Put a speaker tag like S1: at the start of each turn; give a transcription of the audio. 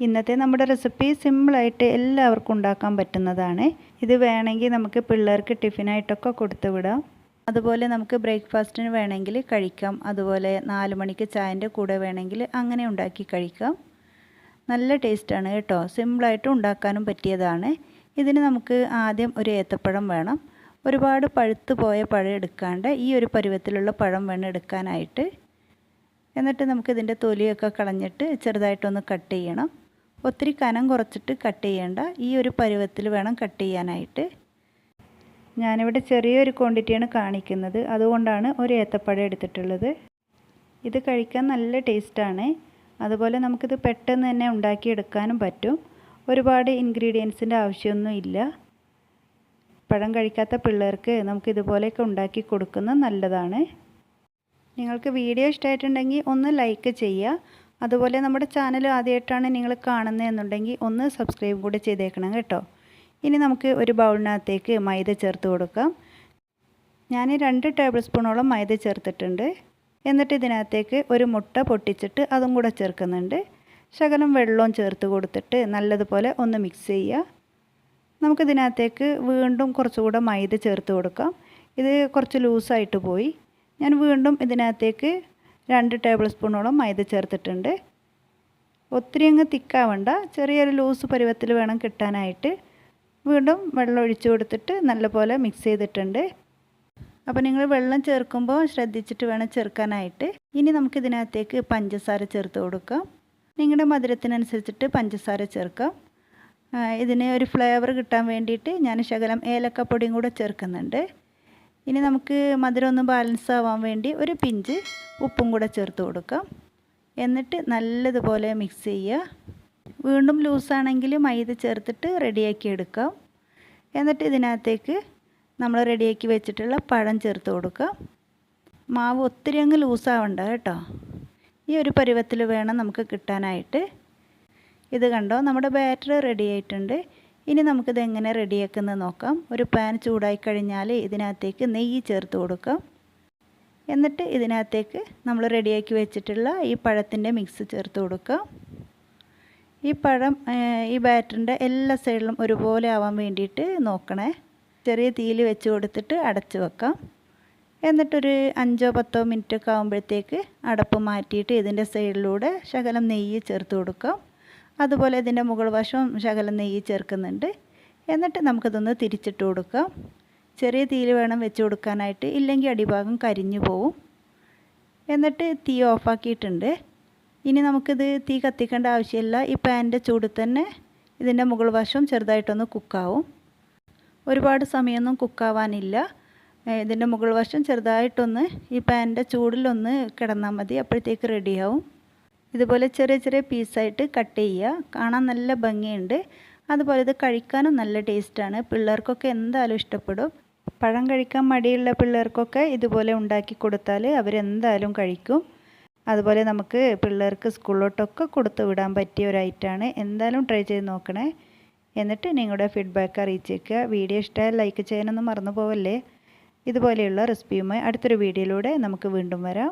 S1: ഇന്നത്തെ നമ്മുടെ റെസിപ്പി സിമ്പിളായിട്ട് എല്ലാവർക്കും ഉണ്ടാക്കാൻ പറ്റുന്നതാണ്. ഇത് വേണമെങ്കിൽ നമുക്ക് പിള്ളേർക്ക് ടിഫിനായിട്ടൊക്കെ കൊടുത്തു വിടാം. അതുപോലെ നമുക്ക് ബ്രേക്ക്ഫാസ്റ്റിന് വേണമെങ്കിൽ കഴിക്കാം. അതുപോലെ നാല് മണിക്ക് ചായന്റെ കൂടെ വേണമെങ്കിൽ അങ്ങനെ ഉണ്ടാക്കി കഴിക്കാം. നല്ല ടേസ്റ്റാണ് കേട്ടോ. സിമ്പിളായിട്ട് ഉണ്ടാക്കാനും പറ്റിയതാണ്. ഇതിന് നമുക്ക് ആദ്യം ഒരു ഏത്തപ്പഴം വേണം. ഒരുപാട് പഴുത്ത് പോയ പഴം എടുക്കാണ്ട് ഈ ഒരു പരുവത്തിലുള്ള പഴം വേണം എടുക്കാനായിട്ട്. എന്നിട്ട് നമുക്കിതിന്റെ തൊലിയൊക്കെ കളഞ്ഞിട്ട് ചെറുതായിട്ടൊന്ന് കട്ട് ചെയ്യണം. ഒത്തിരി കനം കുറച്ചിട്ട് കട്ട് ചെയ്യേണ്ട ഈ ഒരു പരുവത്തിൽ വേണം കട്ട് ചെയ്യാനായിട്ട്. ഞാനിവിടെ ചെറിയൊരു ക്വാണ്ടിറ്റിയാണ് കാണിക്കുന്നത്. അതുകൊണ്ടാണ് ഒരു ഏത്തപ്പഴം എടുത്തിട്ടുള്ളത്. ഇത് കഴിക്കാൻ നല്ല ടേസ്റ്റാണ് അതുപോലെ നമുക്കിത് പെട്ടെന്ന് തന്നെ ഉണ്ടാക്കിയെടുക്കാനും പറ്റും. ഒരുപാട് ഇൻഗ്രീഡിയൻസിന്റെ ആവശ്യമൊന്നും ഇല്ല. പഴം കഴിക്കാത്ത പിള്ളേർക്ക് നമുക്ക് ഇതുപോലെയൊക്കെ ഉണ്ടാക്കി കൊടുക്കുന്നത് നല്ലതാണ്. നിങ്ങൾക്ക് വീഡിയോ ഇഷ്ടമായിട്ടുണ്ടെങ്കിൽ ഒന്ന് ലൈക്ക് ചെയ്യുക. അതുപോലെ നമ്മുടെ ചാനൽ ആദ്യമായിട്ടാണ് നിങ്ങൾ കാണുന്നതെന്നുണ്ടെങ്കിൽ ഒന്ന് സബ്സ്ക്രൈബ് കൂടി ചെയ്തേക്കണം കേട്ടോ. ഇനി നമുക്ക് ഒരു ബൗളിനകത്തേക്ക് മൈദ ചേർത്ത് കൊടുക്കാം. ഞാൻ രണ്ട് ടേബിൾ സ്പൂണോളം മൈദ ചേർത്തിട്ടുണ്ട്. എന്നിട്ട് ഇതിനകത്തേക്ക് ഒരു മുട്ട പൊട്ടിച്ചിട്ട് അതും കൂടെ ചേർക്കുന്നുണ്ട്. ശകലം വെള്ളവും ചേർത്ത് കൊടുത്തിട്ട് നല്ലതുപോലെ ഒന്ന് മിക്സ് ചെയ്യുക. നമുക്കിതിനകത്തേക്ക് വീണ്ടും കുറച്ചുകൂടെ മൈദ ചേർത്ത് കൊടുക്കാം. ഇത് കുറച്ച് ലൂസായിട്ട് പോയി. ഞാൻ വീണ്ടും ഇതിനകത്തേക്ക് രണ്ട് ടേബിൾ സ്പൂണോളം മൈദ ചേർത്തിട്ടുണ്ട്. ഒത്തിരി അങ്ങ് തിക്കാവണ്ട. ചെറിയൊരു ലൂസ് പരുവത്തിൽ വേണം കിട്ടാനായിട്ട്. വീണ്ടും വെള്ളം ഒഴിച്ചു കൊടുത്തിട്ട് നല്ലപോലെ മിക്സ് ചെയ്തിട്ടുണ്ട്. അപ്പോൾ നിങ്ങൾ വെള്ളം ചേർക്കുമ്പോൾ ശ്രദ്ധിച്ചിട്ട് വേണം ചേർക്കാനായിട്ട്. ഇനി നമുക്കിതിനകത്തേക്ക് പഞ്ചസാര ചേർത്ത് കൊടുക്കാം. നിങ്ങളുടെ മധുരത്തിനനുസരിച്ചിട്ട് പഞ്ചസാര ചേർക്കാം. ഇതിന് ഒരു ഫ്ലേവർ കിട്ടാൻ വേണ്ടിയിട്ട് ഞാൻ ശകലം ഏലക്കപ്പൊടിയും കൂടെ ചേർക്കുന്നുണ്ട്. ഇനി നമുക്ക് മധുരം ഒന്ന് ബാലൻസ് ആവാൻ വേണ്ടി ഒരു പിഞ്ച് ഉപ്പും കൂടെ ചേർത്ത് കൊടുക്കാം. എന്നിട്ട് നല്ലതുപോലെ മിക്സ് ചെയ്യുക. വീണ്ടും ലൂസാണെങ്കിൽ മൈദ ചേർത്തിട്ട് റെഡിയാക്കി എടുക്കാം. എന്നിട്ട് ഇതിനകത്തേക്ക് നമ്മൾ റെഡിയാക്കി വെച്ചിട്ടുള്ള പഴം ചേർത്ത് കൊടുക്കാം. മാവ് ഒത്തിരി അങ്ങ് ലൂസാവണ്ട കേട്ടോ. ഈ ഒരു പരുവത്തിൽ വേണം നമുക്ക് കിട്ടാനായിട്ട്. ഇത് കണ്ടോ? നമ്മുടെ ബാറ്റർ റെഡി ആയിട്ടുണ്ട്. ഇനി നമുക്കിത് എങ്ങനെ റെഡിയാക്കുന്നത് നോക്കാം. ഒരു പാൻ ചൂടായി കഴിഞ്ഞാൽ ഇതിനകത്തേക്ക് നെയ്യ് ചേർത്ത് കൊടുക്കാം. എന്നിട്ട് ഇതിനകത്തേക്ക് നമ്മൾ റെഡിയാക്കി വെച്ചിട്ടുള്ള ഈ പഴത്തിന്റെ മിക്സ് ചേർത്ത് കൊടുക്കാം. ഈ പഴം ഈ ബാറ്ററിന്റെ എല്ലാ സൈഡിലും ഒരുപോലെ ആവാൻ വേണ്ടിയിട്ട് നോക്കണേ. ചെറിയ തീയിൽ വെച്ച് കൊടുത്തിട്ട് അടച്ച് വെക്കാം. എന്നിട്ടൊരു അഞ്ചോ പത്തോ മിനിറ്റ് ഒക്കെ ആകുമ്പോഴത്തേക്ക് അടപ്പ് മാറ്റിയിട്ട് ഇതിന്റെ സൈഡിലൂടെ ശകലം നെയ്യ് ചേർത്ത് കൊടുക്കാം. അതുപോലെ ഇതിന്റെ മുകൾ വശവും ശകലം നെയ്യ് ചേർക്കുന്നുണ്ട്. എന്നിട്ട് നമുക്കിതൊന്ന് തിരിച്ചിട്ട് കൊടുക്കാം. ചെറിയ തീയിൽ വേണം വെച്ച് കൊടുക്കാനായിട്ട്. ഇല്ലെങ്കിൽ അടിഭാഗം കരിഞ്ഞു പോവും. എന്നിട്ട് തീ ഓഫാക്കിയിട്ടുണ്ട്. ഇനി നമുക്കിത് തീ കത്തിക്കേണ്ട ആവശ്യമില്ല. ഈ പാനിന്റെ ചൂടിൽ തന്നെ ഇതിന്റെ മുകൾ വശം ചെറുതായിട്ടൊന്ന് കുക്കാവും. ഒരുപാട് സമയമൊന്നും കുക്കാവാനില്ല. ഇതിന്റെ മുകൾ വശം ചെറുതായിട്ടൊന്ന് ഈ പാനിന്റെ ചൂടിലൊന്ന് കിടന്നാൽ മതി. അപ്പോഴത്തേക്ക് റെഡിയാവും ഇതുപോലെ ചെറിയ ചെറിയ പീസായിട്ട് കട്ട് ചെയ്യുക. കാണാൻ നല്ല ഭംഗിയുണ്ട്. അതുപോലെ ഇത് കഴിക്കാനും നല്ല ടേസ്റ്റാണ്. പിള്ളേർക്കൊക്കെ എന്തായാലും ഇഷ്ടപ്പെടും. പഴം കഴിക്കാൻ മടിയുള്ള പിള്ളേർക്കൊക്കെ ഇതുപോലെ ഉണ്ടാക്കി കൊടുത്താൽ അവരെന്തായാലും കഴിക്കും. അതുപോലെ നമുക്ക് പിള്ളേർക്ക് സ്കൂളിലോട്ടൊക്കെ കൊടുത്തു വിടാൻ പറ്റിയ ഒരു ഐറ്റമാണ്. എന്തായാലും ട്രൈ ചെയ്ത് നോക്കണേ. എന്നിട്ട് നിങ്ങളുടെ ഫീഡ്ബാക്ക് അറിയിച്ചേക്കുക വീഡിയോ ഇഷ്ടമായ ലൈക്ക് ചെയ്യാനൊന്നും മറന്നു പോവല്ലേ? ഇതുപോലെയുള്ള റെസിപ്പിയുമായി അടുത്തൊരു വീഡിയോയിലൂടെ നമുക്ക് വീണ്ടും വരാം.